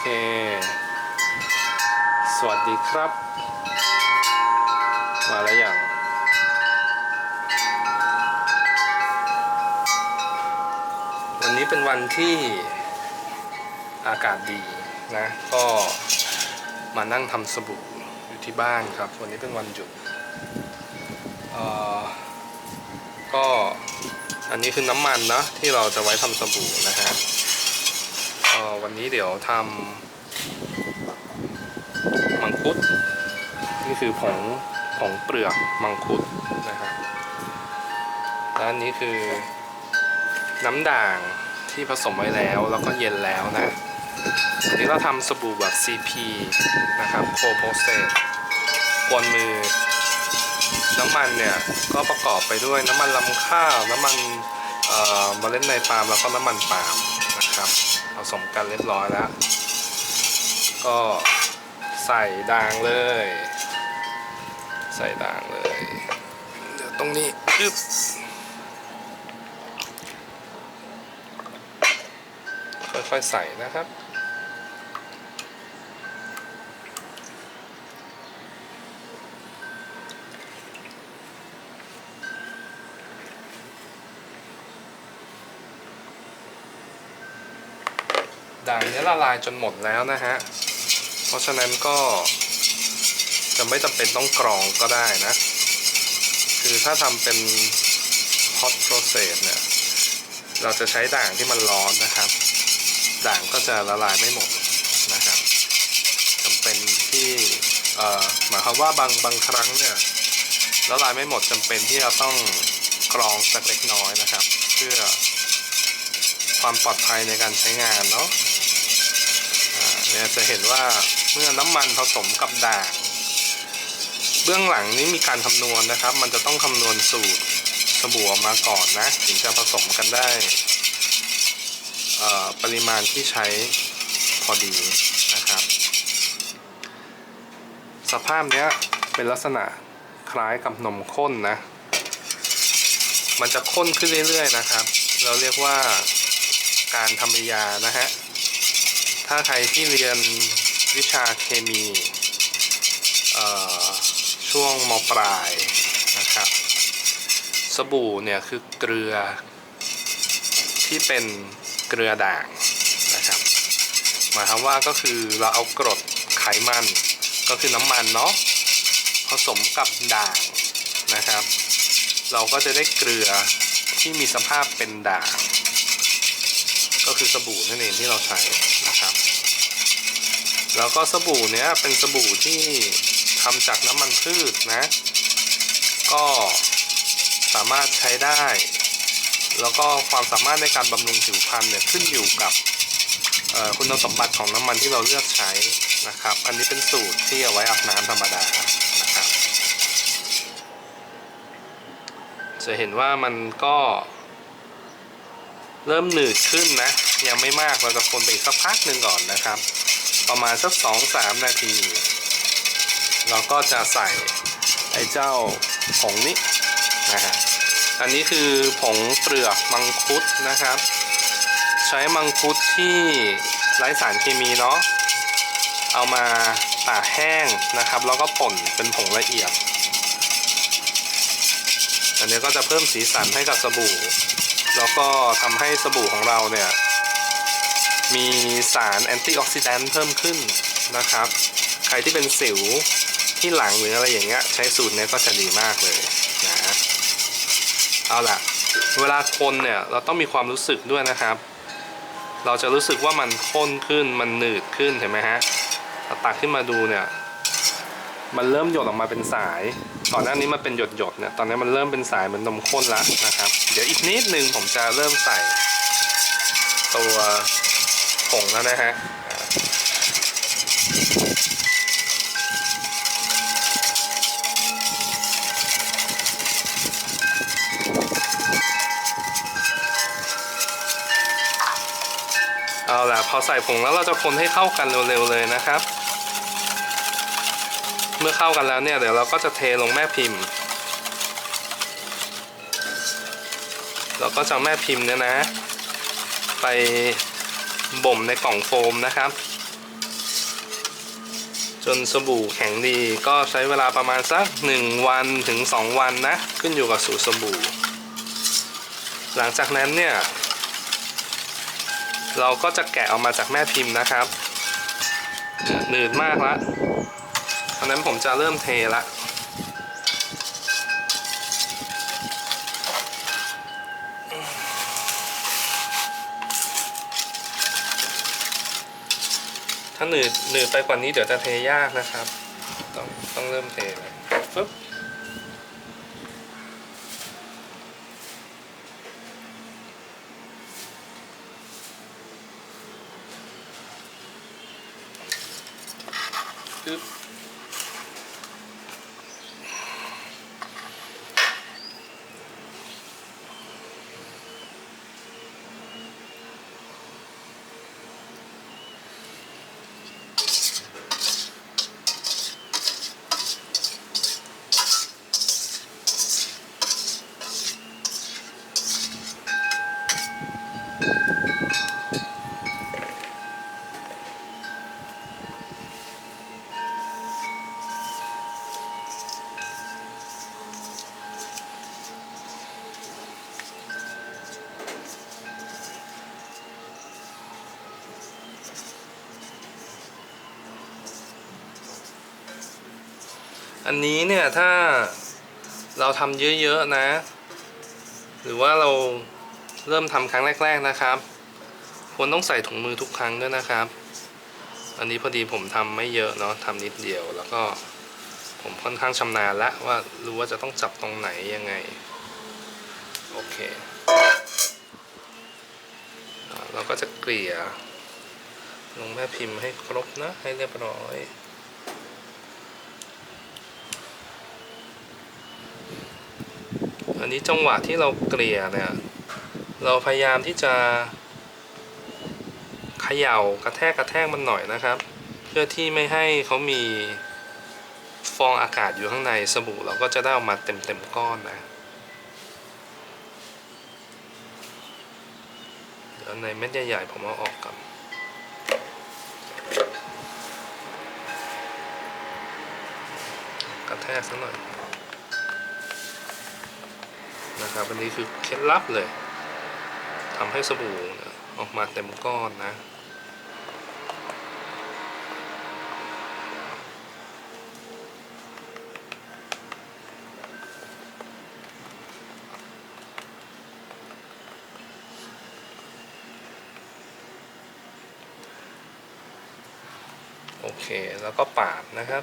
เค สวัสดีครับ มาแล้วยังวันนี้เป็นวันที่อากาศดีนะ ก็มานั่งทำสบู่อยู่ที่บ้านครับ วันนี้เป็นวันหยุดเอ่อก็อันนี้คือน้ำมันนะที่เราจะไว้ทำสบู่นะฮะ วันนี้เดี๋ยวทำมังคุด นี่คือผงผงเปลือกมังคุดนะครับและอันนี้คือน้ำด่างที่ผสมไว้แล้วแล้วก็เย็นแล้วนะอันนี้เราทำสบู่แบบ CP นะครับโคโพเซตกวนมือ น้ำมันเนี่ย ก็ประกอบไปด้วยน้ำมันลำข้าว น้ำมันเอ่อเมล็ดในปาล์มแล้วก็น้ำมันปาล์มนะครับ ผสมกันเรียบร้อยแล้ว ก็ใส่ด่างเลย ใส่ด่างเลย เดี๋ยวตรงนี้อึ๊บค่อยๆใส่นะครับ ด่างนี้ละลายจนหมดแล้วนะฮะ เพราะฉะนั้นก็จะไม่จำเป็นต้องกรองก็ได้นะ คือถ้าทำเป็น hot process เนี่ย เราจะใช้ด่างที่มันร้อนนะครับ ด่างก็จะละลายไม่หมดนะครับจำเป็นที่เอ่อหมายความว่าบางบางครั้งเนี่ยละลายไม่หมดจำเป็นที่เราต้องกรองสักเล็กน้อยนะครับ เพื่อความปลอดภัยในการใช้งานเนาะ นี่ยจะเห็นว่าเมื่อน้ำมันผสมกับด่าง เบื้องหลังนี้มีการคำนวณนะครับ มันจะต้องคำนวณสูตรสบู่ออกมาก่อนนะ ถึงจะผสมกันได้ปริมาณที่ใช้พอดีนะครับ สภาพเนี้ยเป็นลักษณะคล้ายกับนมข้นนะ มันจะข้นขึ้นเรื่อยๆนะครับ เราเรียกว่าการทำยานะฮะ ถ้าใครที่เรียนวิชาเคมีช่วงมปลายนะครับ สบู่เนี่ยคือเกลือที่เป็นเกลือด่างนะครับหมายความว่าก็คือเราเอากรดไขมันก็คือน้ำมันเนาะผสมกับด่างนะครับ เราก็จะได้เกลือที่มีสภาพเป็นด่าง ก็คือสบู่นั่นเองที่เราใช้นะครับ แล้วก็สบู่เนี้ยเป็นสบู่ที่ทำจากน้ำมันพืชนะ ก็สามารถใช้ได้ แล้วก็ความสามารถในการบำรุงผิวพรรณเนี่ยขึ้นอยู่กับคุณสมบัติของน้ำมันที่เราเลือกใช้นะครับ อันนี้เป็นสูตรที่เอาไว้อาบน้ำธรรมดานะครับ จะเห็นว่ามันก็ เริ่มหนืดขึ้นนะ ยังไม่มากเราจะคนไปอีกสักพักหนึ่งก่อนนะครับ ประมาณสักสองสามนาที เราก็จะใส่ไอ้เจ้าผงนี้นะฮะอันนี้คือผงเปลือกมังคุดนะครับ ใช้มังคุดที่ไร้สารเคมีเนาะเอามาตากแห้งนะครับ แล้วก็ป่นเป็นผงละเอียด อันนี้ก็จะเพิ่มสีสันให้กับสบู่ แล้วก็ทำให้สบู่ของเราเนี่ย มีสารแอนตี้ออกซิแดนต์เพิ่มขึ้นนะครับ ใครที่เป็นสิวที่หลังหรืออะไรอย่างเงี้ยใช้สูตรนี้ก็จะดีมากเลยนะเอาล่ะ เวลาคนเนี่ยเราต้องมีความรู้สึกด้วยนะครับ เราจะรู้สึกว่ามันข้นขึ้นมันหนืดขึ้นเห็นไหมฮะตักขึ้นมาดูเนี่ย มันเริ่มหยดออกมาเป็นสาย ก่อนหน้านี้มันเป็นหยดหยดๆเนี่ยตอนนี้มันเริ่มเป็นสายเหมือนนมข้นแล้วนะครับ เดี๋ยวอีกนิดนึงผมจะเริ่มใส่ ตัวผงแล้วนะฮะเอาล่ะพอใส่ผงแล้วเราจะคนให้เข้ากันเร็วๆเลยนะครับ เมื่อเข้ากันแล้วเนี่ยเดี๋ยวเราก็จะเทลงแม่พิมพ์ เราก็จะแม่พิมพ์เนี่ยนะ ไปบ่มในกล่องโฟมนะครับ จนสบู่แข็งดีก็ใช้เวลาประมาณสัก 1 วันถึง 2 วันนะ ขึ้นอยู่กับสูตรสบู่ หลังจากนั้นเนี่ย เราก็จะแกะออกมาจากแม่พิมพ์นะครับเนี่ยหนืดมากละ อันนั้นผมจะเริ่มเทละถ้าหนืดหนืดไปกว่านี้เดี๋ยวจะเทยากนะครับ ต้องต้องเริ่มเทเลยฟึบฟึบ อันนี้เนี่ยถ้าเราทำเยอะๆนะ หรือว่าเราเริ่มทำครั้งแรก ๆนะครับ ควรต้องใส่ถุงมือทุกครั้งด้วยนะครับ อันนี้พอดีผมทำไม่เยอะเนาะทำนิดเดียวแล้วก็ผมค่อนข้างชำนาญแล้วว่ารู้ว่าจะต้องจับตรงไหนยังไง โอเค เราก็จะเกลี่ยลงแม่พิมพ์ให้ครบนะให้เรียบร้อย นนี้จังหวะที่เราเกลี่ยเนี่ย เราพยายามที่จะเขย่ากระแทกกระแทกมันหน่อยนะครับ เพื่อที่ไม่ให้เขามีฟองอากาศอยู่ข้างในสบู่เราก็จะได้ออกมาเต็มเต็มๆก้อนนะ เดี๋ยวในเม็ดใหญ่ๆผมเอาออกก่อนกระแทกสักหน่อย นะครับ อันนี้คือเคล็ดลับเลยทำให้สบู่ออกมาเต็มก้อนนะโอเค แล้วก็ปาดนะครับ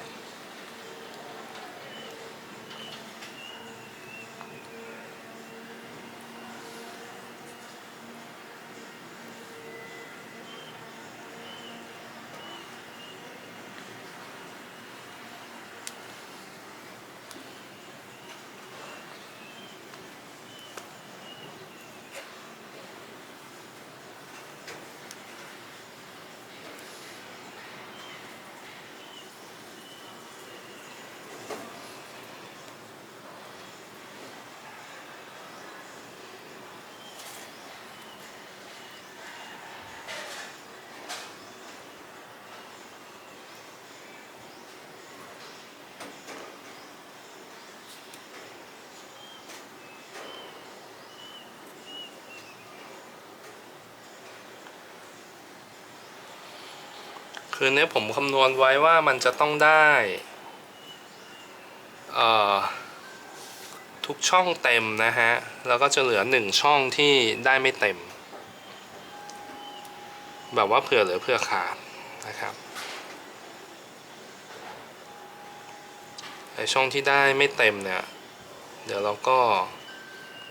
คือเนี้ยผมคำนวณไว้ว่ามันจะต้องได้ทุกช่องเต็มนะฮะ แล้วก็จะเหลือหนึ่งช่องที่ได้ไม่เต็ม แบบว่าเผื่อเหลือเผื่อขาดนะครับไอช่องที่ได้ไม่เต็มเนี่ย เดี๋ยวเราก็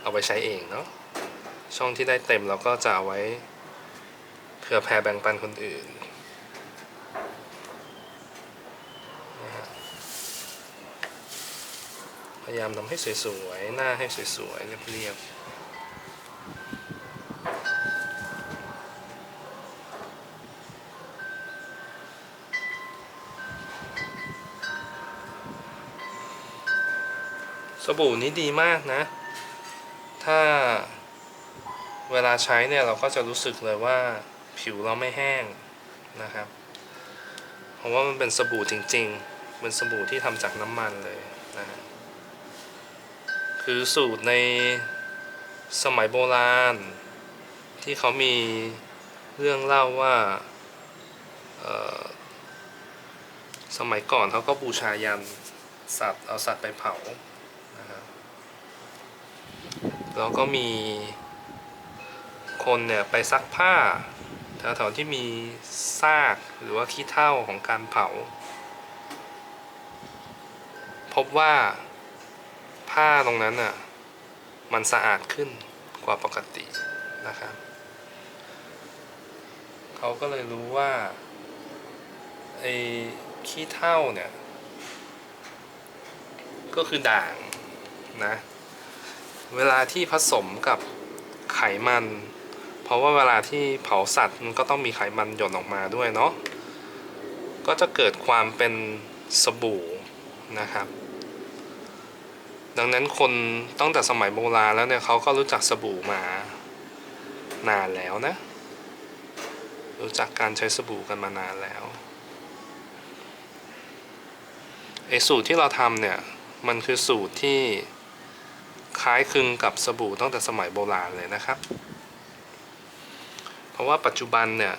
เอาไปใช้เองเนาะ ช่องที่ได้เต็มเราก็จะเอาไว้เผื่อแผ่แบ่งปันคนอื่น ยายามทำให้สวยๆ หน้าให้สวยๆ เรียบๆสบู่นี้ดีมากนะ ถ้าเวลาใช้เนี่ย เราก็จะรู้สึกเลยว่าผิวเราไม่แห้งนะครับ เพราะว่ามันเป็นสบู่จริงๆ เป็นสบู่ที่ทำจากน้ำมันเลย คือสูตรในสมัยโบราณ ที่เขามีเรื่องเล่าว่าสมัยก่อนเขาก็บูชายันสัตว์เอาสัตว์ไปเผานะครับแล้วก็มีคนเนี่ยไปซักผ้าแถวๆที่มีซากหรือว่าขี้เถ้าของการเผา พบว่า ผ้าตรงนั้นน่ะมันสะอาดขึ้นกว่าปกตินะครับเขาก็เลยรู้ว่าไอ้ขี้เถ้าเนี่ย ก็คือด่างนะ เวลาที่ผสมกับไขมัน เพราะว่าเวลาที่เผาสัตว์มันก็ต้องมีไขมันหย่นออกมาด้วยเนาะก็จะเกิดความเป็นสบู่นะครับ ดังนั้นคนตั้งแต่สมัยโบราณแล้วเนี่ยเขาก็รู้จักสบู่มานานแล้วนะ รู้จักการใช้สบู่กันมานานแล้วไอสูตรที่เราทำเนี่ยมันคือสูตรที่คล้ายคลึงกับสบู่ตั้งแต่สมัยโบราณเลยนะครับ เพราะว่าปัจจุบันเนี่ย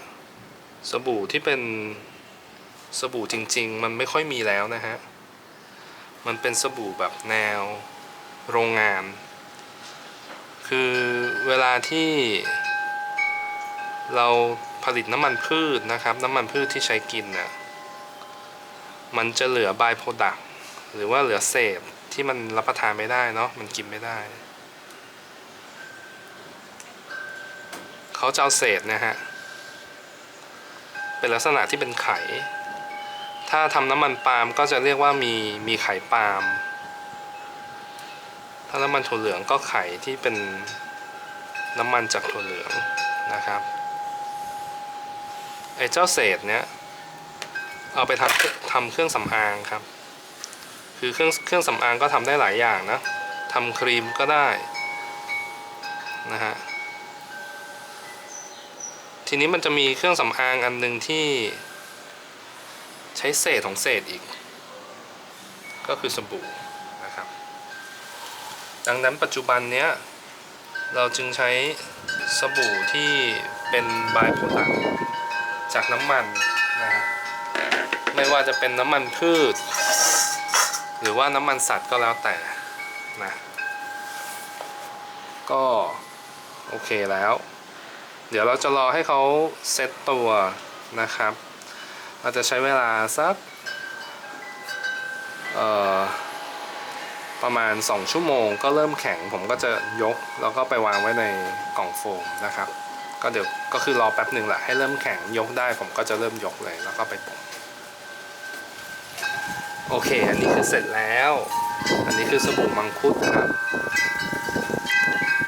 สบู่ที่เป็นสบู่จริง ๆ มันไม่ค่อยมีแล้วนะฮะ มันเป็นสบู่แบบแนวโรงงาน คือเวลาที่เราผลิตน้ำมันพืชนะครับ น้ำมันพืชที่ใช้กินน่ะมันจะเหลือบายโปรดักหรือว่าเหลือเศษที่มันรับประทานไม่ได้เนาะมันกินไม่ได้เขาจะเอาเศษนะฮะเป็นลักษณะที่เป็นไข่ ถ้าทำน้ำมันปาล์มก็จะเรียกว่ามีมีไข่ปาล์ม ถ้าน้ำมันถั่วเหลืองก็ไข่ที่เป็นน้ำมันจากถั่วเหลืองนะครับไอ้เจ้าเศษเนี้ยเอาไปทำทำเครื่องสำอางครับ คือเครื่องเครื่องสำอางก็ทำได้หลายอย่างนะทำครีมก็ได้นะฮะทีนี้มันจะมีเครื่องสำอางอันหนึ่งที่ ช้เศษของเศษอีก ก็คือสบู่นะครับ ดังนั้นปัจจุบันเนี้ยเราจึงใช้สบู่ที่เป็นบายโปรดักจากน้ำมันนะฮะไม่ว่าจะเป็นน้ำมันพืช หรือว่าน้ำมันสัตว์ก็แล้วแต่นะก็ โอเคแล้ว เดี๋ยวเราจะรอให้เขาเซตตัวนะครับ เราจจะใช้เวลาสักประมาณ 2 ชั่วโมงก็เริ่มแข็งผมก็จะยกแล้วก็ไปวางไว้ในกล่องโฟมนะครับ ก็เดี๋ยวก็คือรอแป๊บหนึ่งแหละให้เริ่มแข็งยกได้ผมก็จะเริ่มยกเลยแล้วก็ไปบ่มโอเค อันนี้คือเสร็จแล้ว อันนี้คือสบู่มังคุดครับ